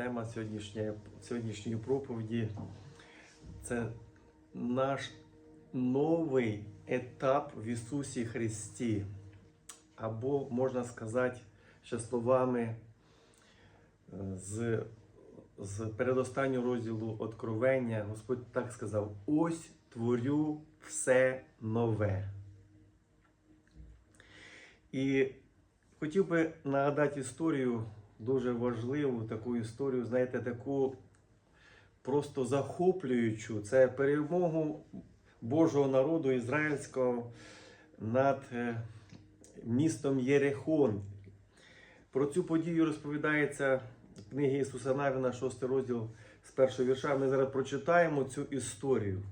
Тема сьогоднішньої, сьогоднішньої проповіді це наш новий етап в Ісусі Христі. Або, можна сказати, ще словами е, з, з передостаннього розділу Откровення, Господь так сказав: ось творю все нове. І хотів би нагадати історію, дуже важливу таку історію, знаєте, таку просто захоплюючу. Це перемогу Божого народу ізраїльського над е, містом Єрехон. Про цю подію розповідається в книгі Ісуса Навіна, 6 розділ з першого вірша. Ми зараз прочитаємо цю історію.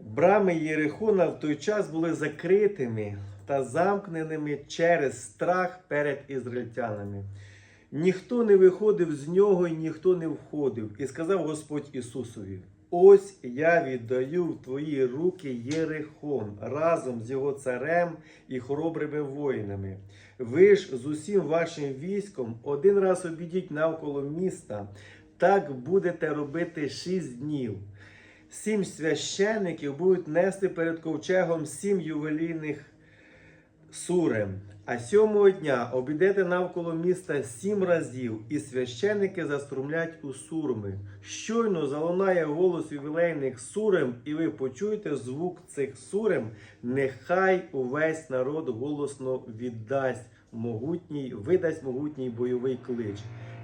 Брами Єрихона в той час були закритими та замкненими через страх перед ізраїльтянами. Ніхто не виходив з нього і ніхто не входив. І сказав Господь Ісусові: Ось я віддаю в твої руки Єрихон разом з його царем і хоробрими воїнами. Ви ж з усім вашим військом один раз обійдіть навколо міста. Так будете робити шість днів. Сім священників будуть нести перед ковчегом сім ювелійних сурем. А сьомого дня обійдете навколо міста сім разів, і священники заструмлять у сурми. Щойно залунає голос ювілейних сурем, і ви почуєте звук цих сурем. Нехай увесь народ голосно віддасть могутній, видасть могутній бойовий клич.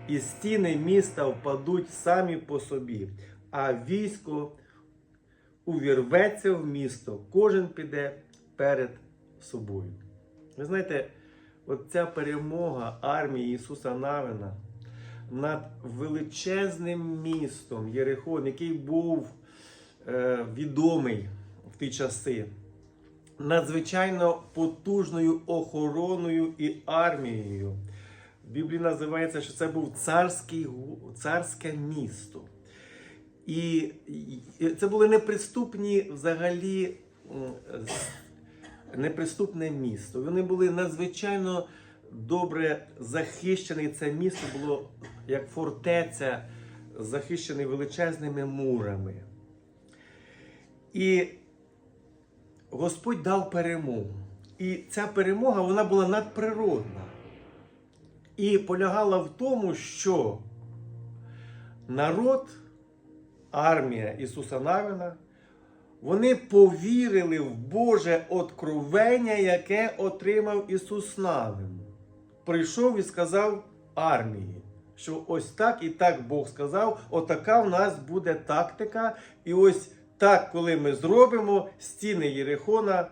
І стіни міста впадуть самі по собі, а військо увірветься в місто, кожен піде перед собою. Ви знаєте, от ця перемога армії Ісуса Навина над величезним містом Єрихон, який був е, відомий в ті часи, надзвичайно потужною охороною і армією. В Біблії називається, що це був царський, царське місто. І це були неприступні взагалі неприступне місто. Вони були надзвичайно добре захищені. Це місто було як фортеця, захищене величезними мурами. І Господь дав перемогу. І ця перемога вона була надприродна. І полягала в тому, що народ армія Ісуса Навина, вони повірили в Боже откровення, яке отримав Ісус Навин. Прийшов і сказав армії, що ось так і так Бог сказав, отака в нас буде тактика. І ось так, коли ми зробимо, стіни Єрихона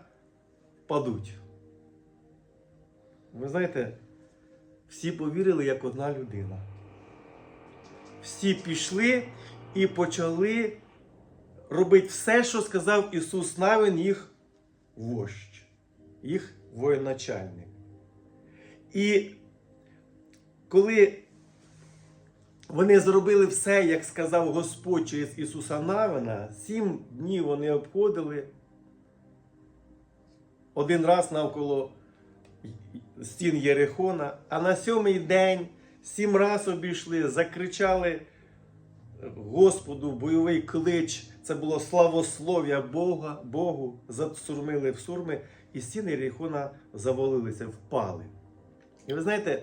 падуть. Ви знаєте, всі повірили як одна людина всі пішли і почали робити все, що сказав Ісус Навин, їх вождь, їх воєначальник. І коли вони зробили все, як сказав Господь через Ісуса Навина, сім днів вони обходили один раз навколо стін Єрихона, а на сьомий день сім раз обійшли, закричали Господу бойовий клич. Це було Бога, Богу, засурмили в сурми, і стіни Єрихона завалилися, впали. І ви знаєте,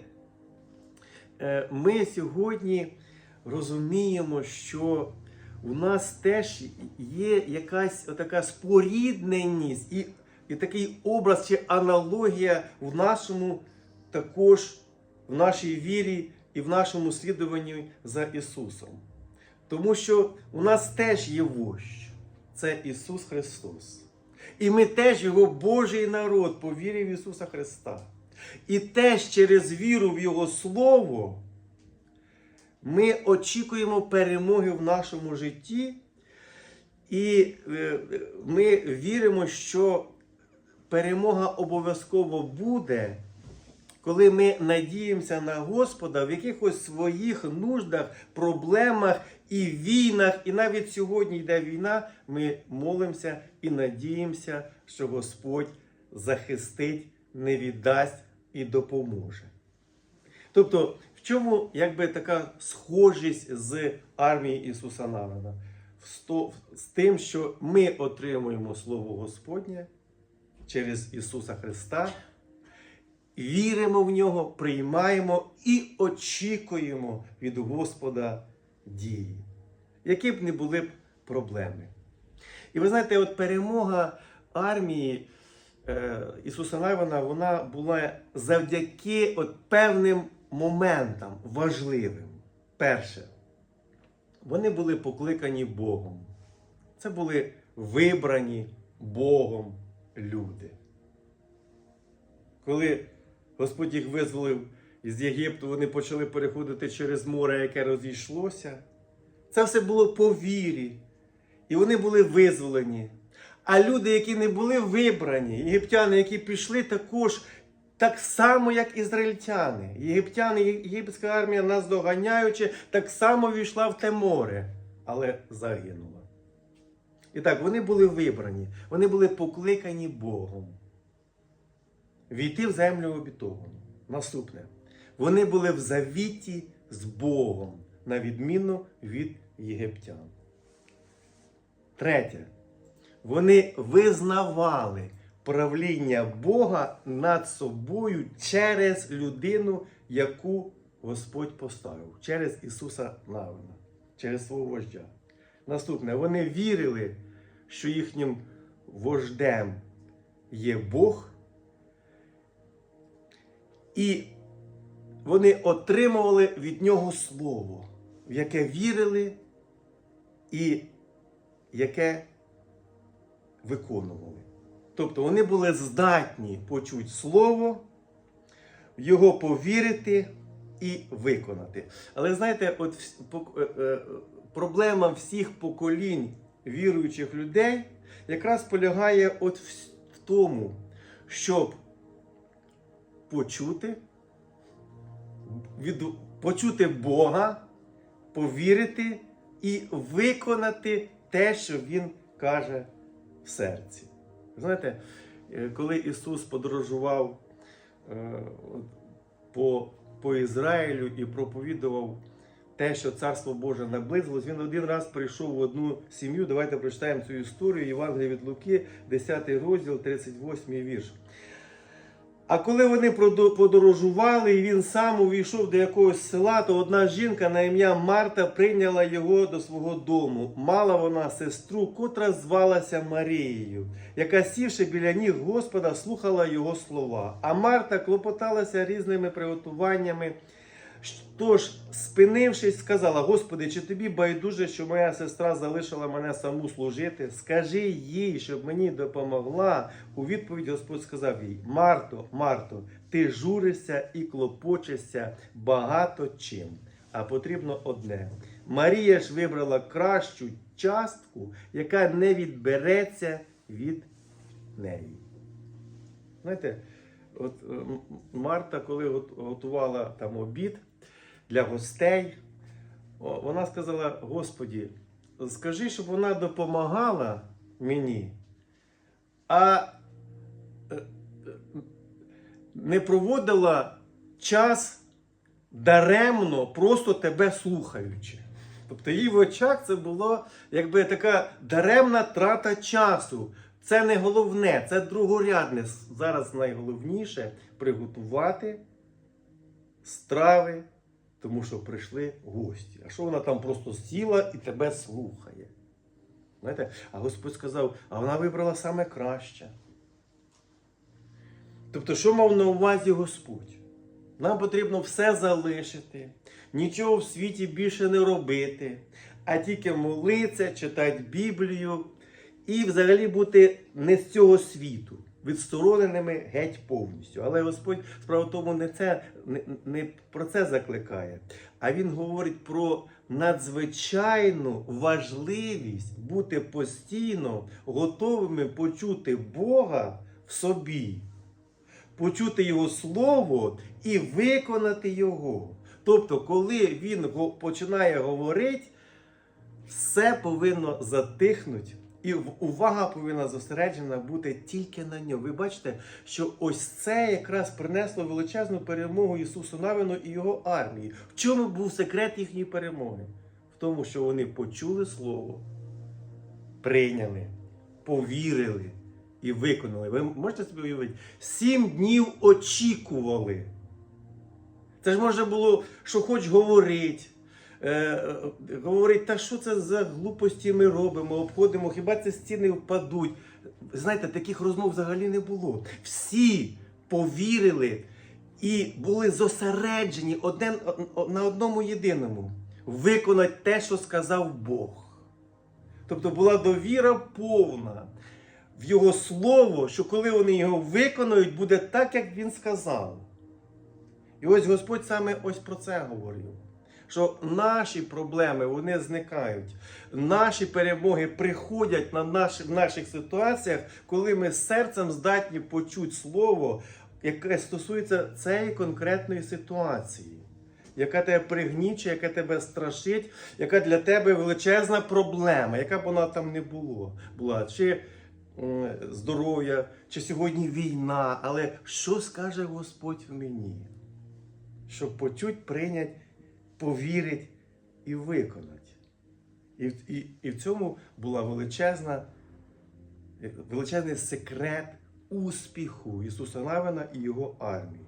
е, ми сьогодні розуміємо, що у нас теж є якась така спорідненість і, і такий образ чи аналогія в нашому також в нашій вірі і в нашому слідуванні за Ісусом. Тому що у нас теж є вождь. Це Ісус Христос. І ми теж Його Божий народ по вірі в Ісуса Христа. І теж через віру в Його Слово ми очікуємо перемоги в нашому житті. І е, ми віримо, що перемога обов'язково буде, коли ми надіємося на Господа в якихось своїх нуждах, проблемах і війнах. І навіть сьогодні йде війна, ми молимося і надіємося, що Господь захистить, не віддасть і допоможе. Тобто, в чому якби така схожість з армією Ісуса Навина? З тим, що ми отримуємо Слово Господнє через Ісуса Христа, віримо в Нього, приймаємо і очікуємо від Господа дії, які б не були б проблеми. І ви знаєте, от перемога армії е, Ісуса Навина, вона була завдяки от певним моментам важливим. Перше, вони були покликані Богом. Це були вибрані Богом люди. Коли Господь їх визволив із Єгипту, вони почали переходити через море, яке розійшлося. Це все було по вірі. І вони були визволені. А люди, які не були вибрані, єгиптяни, які пішли також так само, як ізраїльтяни. Єгиптяни, єгипетська армія, нас доганяючи, так само війшла в те море, але загинула. І так, вони були вибрані, вони були покликані Богом. Війти в землю обітовану. Наступне. Вони були в завіті з Богом, на відміну від єгиптян. Третє. Вони визнавали правління Бога над собою через людину, яку Господь поставив, через Ісуса Навина, через свого вождя. Наступне, вони вірили, що їхнім вождем є Бог, і вони отримували від нього слово, в яке вірили і яке виконували. Тобто вони були здатні почути слово, його повірити і виконати. Але знаєте, от е, е, проблема всіх поколінь віруючих людей якраз полягає от в тому, щоб почути, від, почути Бога, повірити і виконати те, що Він каже в серці. Знаєте, е, коли Ісус подорожував е, по, по Ізраїлю і проповідував те, що Царство Боже наблизилось, він один раз прийшов в одну сім'ю. Давайте прочитаємо цю історію Євангелія від Луки, 10 розділ, 38 вірш. А коли вони подорожували, і він сам увійшов до якогось села, то одна жінка на ім'я Марта прийняла його до свого дому. Мала вона сестру, котра звалася Марією, яка сівши біля ніг Господа, слухала його слова. А Марта клопоталася різними приготуваннями. Тож, спинившись, сказала: Господи, чи тобі байдуже, що моя сестра залишила мене саму служити? Скажи їй, щоб мені допомогла. У відповідь Господь сказав їй: Марто, Марто, ти журишся і клопочешся багато чим. А потрібно одне. Марія ж вибрала кращу частку, яка не відбереться від неї. Знаєте, от Марта, коли готувала там обід для гостей, вона сказала: Господі, скажи, щоб вона допомагала мені, а е, не проводила час даремно, просто тебе слухаючи. Тобто її в очах це було якби така даремна трата часу. Це не головне, це другорядне. Зараз найголовніше приготувати страви, тому що прийшли гості. А що вона там просто сіла і тебе слухає? Знаєте? А Господь сказав, а вона вибрала саме краще. Тобто, що мав на увазі Господь? Нам потрібно все залишити, нічого в світі більше не робити, а тільки молитися, читати Біблію і взагалі бути не з цього світу, відстороненими геть повністю. Але Господь справа тому не, це, не, не про це закликає, а Він говорить про надзвичайну важливість бути постійно готовими почути Бога в собі почути Його Слово і виконати Його. Тобто, коли він починає говорити, все повинно затихнути І увага повинна зосереджена бути тільки на ньому. Ви бачите, що ось це якраз принесло величезну перемогу Ісусу Навину і його армії. В чому був секрет їхньої перемоги? В тому, що вони почули Слово, прийняли, повірили і виконали. Ви можете собі уявити? Сім днів очікували. Це ж може було, що хоч говорить. Е, е, говорить, та що це за глупості ми робимо, обходимо, хіба ці стіни впадуть. Знаєте, таких розмов взагалі не було. Всі повірили і були зосереджені один, на одному єдиному виконати те, що сказав Бог. Тобто була довіра повна в Його слово, що коли вони його виконають, буде так, як він сказав. І ось Господь саме ось про це говорив. Що наші проблеми вони зникають, наші перемоги приходять на наші, в наших ситуаціях, коли ми серцем здатні почути слово, яке стосується цієї конкретної ситуації, яка тебе пригнічує, яка тебе страшить, яка для тебе величезна проблема, яка б вона там не було, була. Чи здоров'я, чи сьогодні війна. Але що скаже Господь в мені? Щоб почуть, прийнять, повірить і виконати. І, і, і в цьому була величезна, величезний секрет успіху Ісуса Навина і його армії.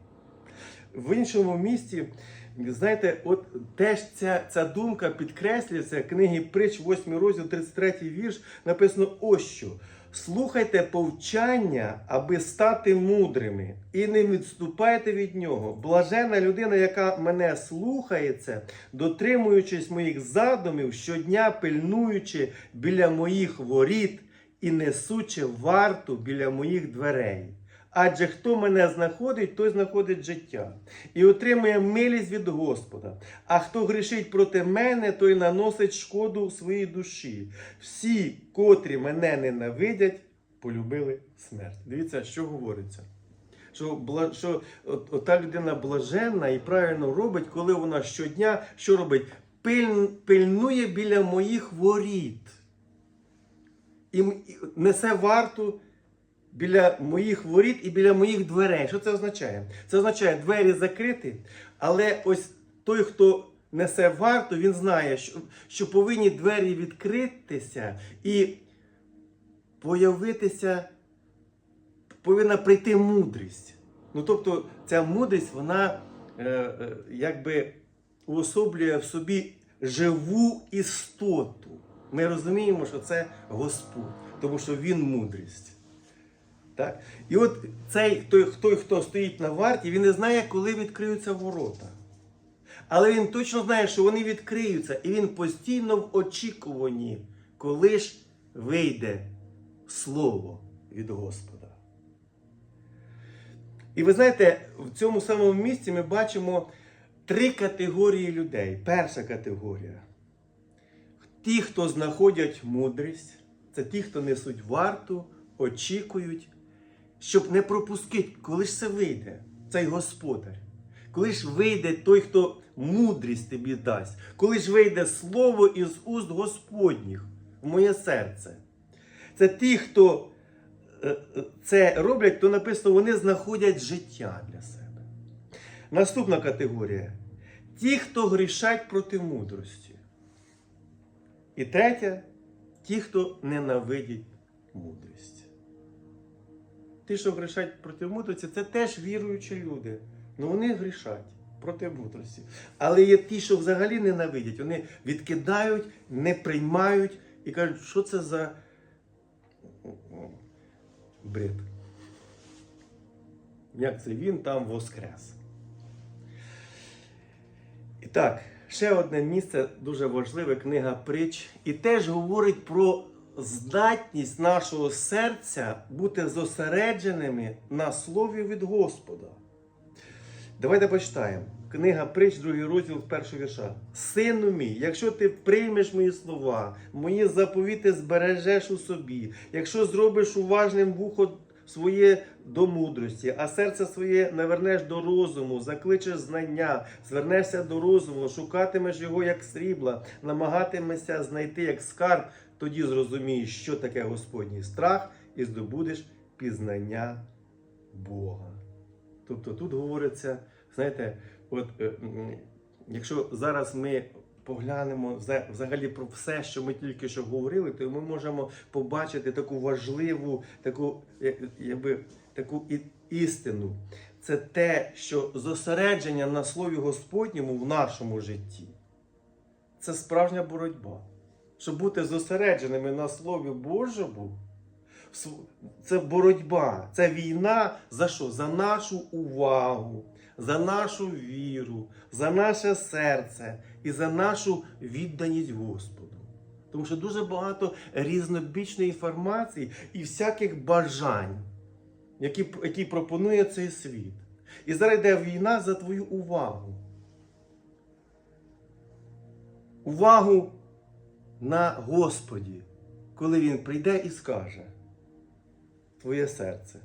В іншому місці, знаєте, от теж ця, ця думка підкреслюється книги Притч, 8 розділ, 33 вірш, написано ось що. Слухайте повчання, аби стати мудрими, і не відступайте від нього. Блажена людина, яка мене слухається, дотримуючись моїх задумів, щодня пильнуючи біля моїх воріт і несучи варту біля моїх дверей. Адже хто мене знаходить, той знаходить життя і отримує милість від Господа. А хто грішить проти мене, той наносить шкоду своїй душі. Всі, котрі мене ненавидять, полюбили смерть. Дивіться, що говориться. Що, що от, от та людина блаженна і правильно робить, коли вона щодня що робить? Пиль, пильнує біля моїх воріт. І несе варту біля моїх воріт і біля моїх дверей. Що це означає? Це означає двері закриті, але ось той, хто несе варту, він знає, що, що повинні двері відкритися і появитися, повинна прийти мудрість. Ну, тобто, ця мудрість, вона е, е, якби уособлює в собі живу істоту. Ми розуміємо, що це Господь, тому що Він мудрість. Так? І от цей той, той, хто стоїть на варті, він не знає, коли відкриються ворота. Але він точно знає, що вони відкриються, і він постійно в очікуванні, коли ж вийде слово від Господа. І ви знаєте, в цьому самому місці ми бачимо три категорії людей. Перша категорія. Ті, хто знаходять мудрість, це ті, хто несуть варту, очікують, щоб не пропустити, коли ж це вийде, цей господар. Коли ж вийде той, хто мудрість тобі дасть, коли ж вийде слово із уст Господніх в моє серце. Це ті, хто е, е, це роблять, то написано, вони знаходять життя для себе. Наступна категорія. Ті, хто грішать проти мудрості. І третя ті, хто ненавидять мудрість. Ті, що грішать проти мудрості, це теж віруючі люди. Ну вони грішать проти мудрості. Але є ті, що взагалі ненавидять, вони відкидають, не приймають і кажуть, що це за бред. Як це він там воскрес. І так, ще одне місце дуже важливе книга притч. І теж говорить про здатність нашого серця бути зосередженими на слові від Господа. Давайте почитаємо. Книга притч, другий розділ першого вірша. Сину мій, якщо ти приймеш мої слова, мої заповіти збережеш у собі, якщо зробиш уважним вухо своє до мудрості, а серце своє навернеш до розуму, закличеш знання, звернешся до розуму, шукатимеш його як срібла, намагатимешся знайти як скарб, тоді зрозумієш, що таке Господній страх, і здобудеш пізнання Бога. Тобто тут говориться, знаєте, от е, якщо зараз ми поглянемо взагалі про все, що ми тільки що говорили, то ми можемо побачити таку важливу, таку, якби, таку істину. Це те, що зосередження на слові Господньому в нашому житті це справжня боротьба. Щоб бути зосередженими на Слові Божому, це боротьба, це війна за що? За нашу увагу, за нашу віру, за наше серце і за нашу відданість Господу. Тому що дуже багато різнобічної інформації і всяких бажань, які, які пропонує цей світ. І зараз йде війна за твою увагу. Увагу на Господі, коли Він прийде і скаже твоє серце.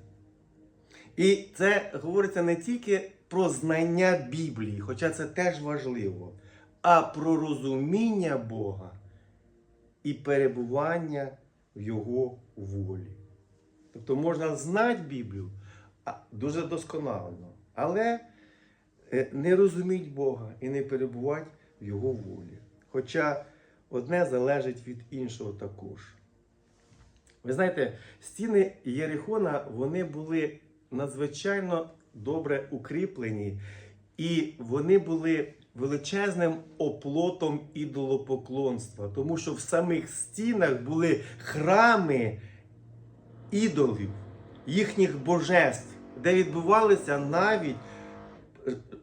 І це говориться не тільки про знання Біблії, хоча це теж важливо, а про розуміння Бога і перебування в Його волі. Тобто можна знати Біблію дуже досконально, але е, не розуміти Бога і не перебувати в Його волі. Хоча одне залежить від іншого також. Ви знаєте, стіни Єрихона вони були надзвичайно добре укріплені, і вони були величезним оплотом ідолопоклонства, тому що в самих стінах були храми ідолів, їхніх божеств, де відбувалися навіть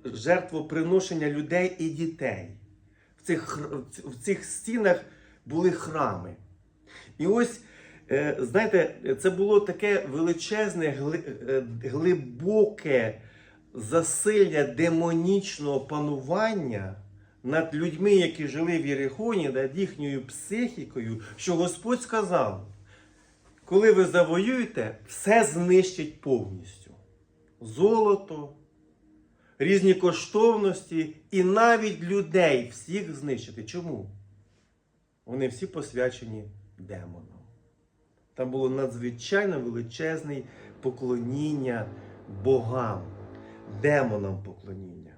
жертвоприношення людей і дітей. В цих, в цих стінах були храми. І ось, е, знаєте, це було таке величезне, е, глибоке засилля демонічного панування над людьми, які жили в Єрихоні, над їхньою психікою, що Господь сказав, коли ви завоюєте, все знищить повністю. Золото, різні коштовності і навіть людей всіх знищити. Чому? Вони всі посвячені демонам. Там було надзвичайно величезне поклоніння богам, демонам поклоніння.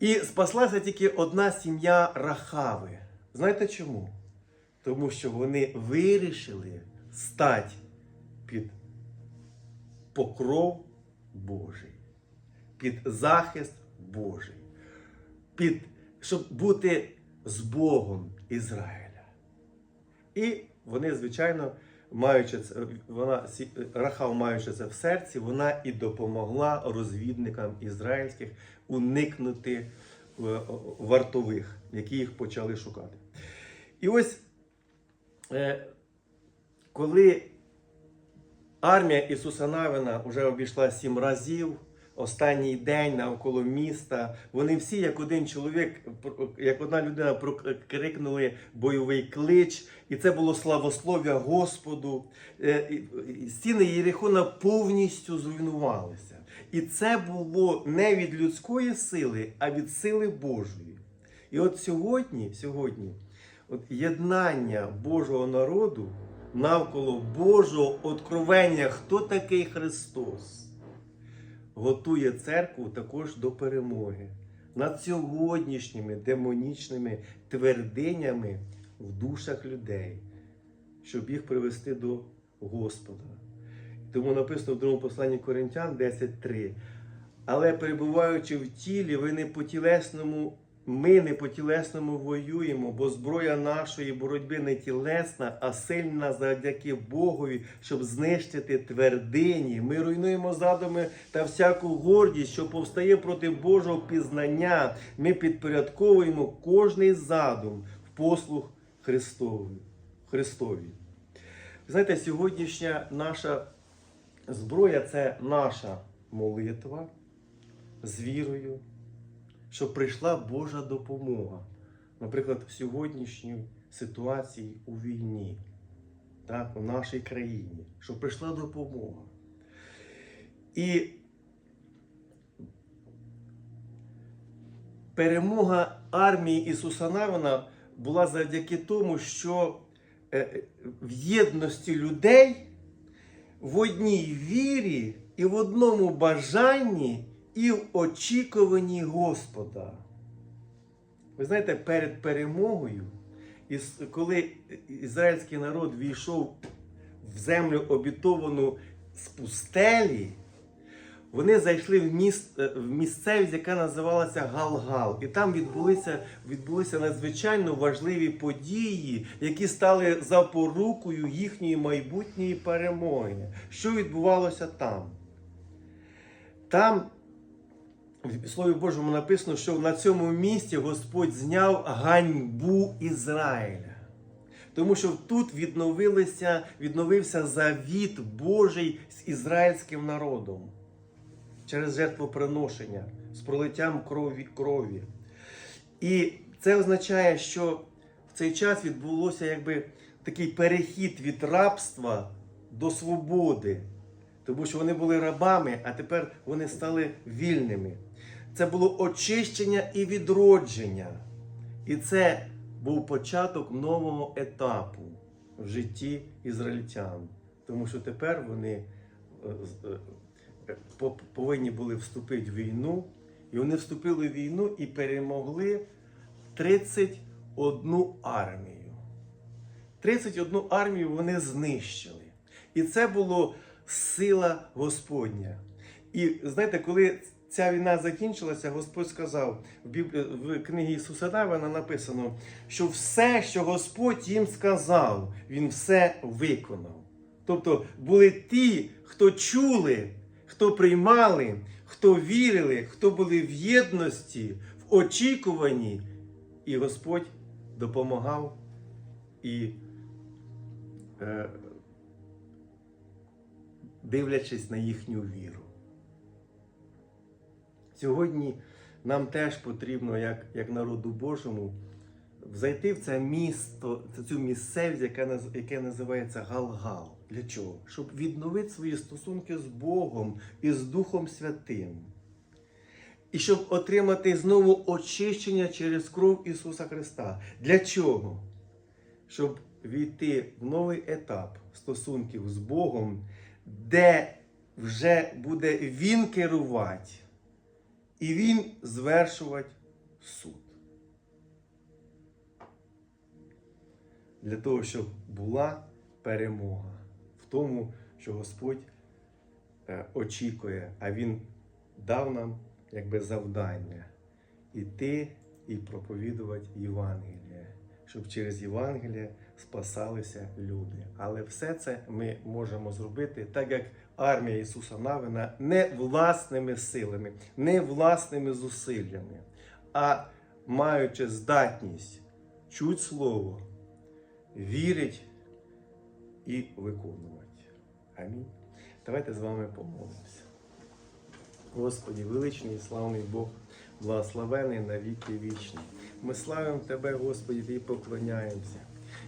І спаслася тільки одна сім'я Рахави. Знаєте чому? Тому що вони вирішили стати під покров Божий, під захист Божий, під, щоб бути з Богом Ізраїля. І вони, звичайно, маючи це, вона, Рахав, маючи це в серці, вона і допомогла розвідникам ізраїльських уникнути е, вартових, які їх почали шукати. І ось, е, коли армія Ісуса Навина вже обійшла сім разів, останній день навколо міста, вони всі, як один чоловік, як одна людина, прокрикнули бойовий клич, і це було славослов'я Господу. Е, Стіни Єрихона повністю зруйнувалися. І це було не від людської сили, а від сили Божої. І от сьогодні, сьогодні, от єднання Божого народу навколо Божого откровення, хто такий Христос, готує церкву також до перемоги над сьогоднішніми демонічними твердинями в душах людей, щоб їх привести до Господа. Тому написано в другому посланні Коринтян 10.3. Але перебуваючи в тілі, ви не по тілесному, ми не по тілесному воюємо, бо зброя нашої боротьби не тілесна, а сильна завдяки Богові, щоб знищити твердині. Ми руйнуємо задуми та всяку гордість, що повстає проти Божого пізнання. Ми підпорядковуємо кожний задум в послуг Христові. Христові. Знаєте, сьогоднішня наша зброя це наша молитва з вірою, щоб прийшла Божа допомога. Наприклад, в сьогоднішній ситуації у війні. так, у нашій країні, щоб прийшла допомога. І перемога армії Ісуса Навина була завдяки тому, що е, в єдності людей в одній вірі і в одному бажанні і в очікуванні Господа. Ви знаєте, перед перемогою, коли ізраїльський народ війшов в землю обітовану з пустелі, вони зайшли в, міст, е, в місцевість, яка називалася Галгал. І там відбулися, відбулися надзвичайно важливі події, які стали запорукою їхньої майбутньої перемоги. Що відбувалося там? Там в Слові Божому написано, що на цьому місці Господь зняв ганьбу Ізраїля. Тому що тут відновилися, відновився завіт Божий з ізраїльським народом через жертвоприношення з пролиттям крові. крові. І це означає, що в цей час відбулося якби такий перехід від рабства до свободи. Тому що вони були рабами, а тепер вони стали вільними. Це було очищення і відродження. І це був початок нового етапу в житті ізраїльтян. Тому що тепер вони е, е, по- повинні були вступити в війну, і вони вступили в війну і перемогли 31 армію. 31 армію вони знищили. І це було сила Господня. І знаєте, коли ця війна закінчилася, Господь сказав в, Біб... в книгі Ісуса Навина написано, що все, що Господь їм сказав, Він все виконав. Тобто були ті, хто чули, хто приймали, хто вірили, хто були в єдності, в очікуванні, і Господь допомагав і е, дивлячись на їхню віру. Сьогодні нам теж потрібно, як, як народу Божому, зайти в це місто, в цю місцевість, яка, яке називається Галгал. Для чого? Щоб відновити свої стосунки з Богом і з Духом Святим. І щоб отримати знову очищення через кров Ісуса Христа. Для чого? Щоб війти в новий етап стосунків з Богом, де вже буде Він керувати і Він звершувати суд. Для того, щоб була перемога в тому, що Господь е, очікує, а Він дав нам якби завдання іти і проповідувати Євангеліє, щоб через Євангеліє спасалися люди. Але все це ми можемо зробити так, як армія Ісуса Навина не власними силами, не власними зусиллями, а маючи здатність чути слово, вірить і виконувати. Амінь. Давайте з вами помолимося. Господі, величний і славний Бог, благословений на віки вічні. Ми славимо Тебе, Господі, і поклоняємося.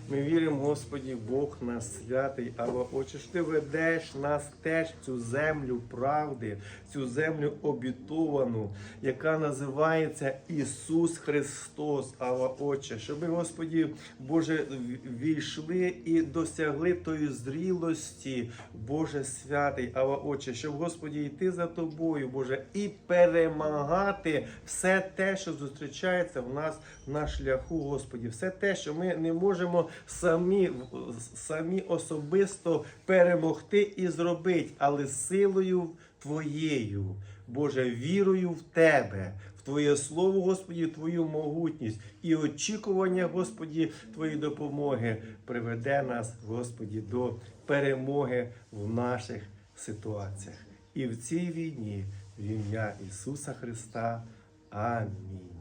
Ми віримо, Господі, Бог нас святий, Ава Отче, ти ведеш нас теж цю землю правди, цю землю обітовану, яка називається Ісус Христос, Ава Отче, щоб Господі, Боже, війшли і досягли тої зрілості, Боже святий, Ава Отче, щоб, Господі, йти за тобою, Боже, і перемагати все те, що зустрічається в нас на шляху, Господі, все те, що ми не можемо самі, самі особисто перемогти і зробити, але силою Твоєю, Боже, вірою в Тебе, в Твоє Слово, Господі, Твою могутність і очікування, Господі, Твоєї допомоги приведе нас, Господі, до перемоги в наших ситуаціях. І в цій війні в ім'я Ісуса Христа. Амінь.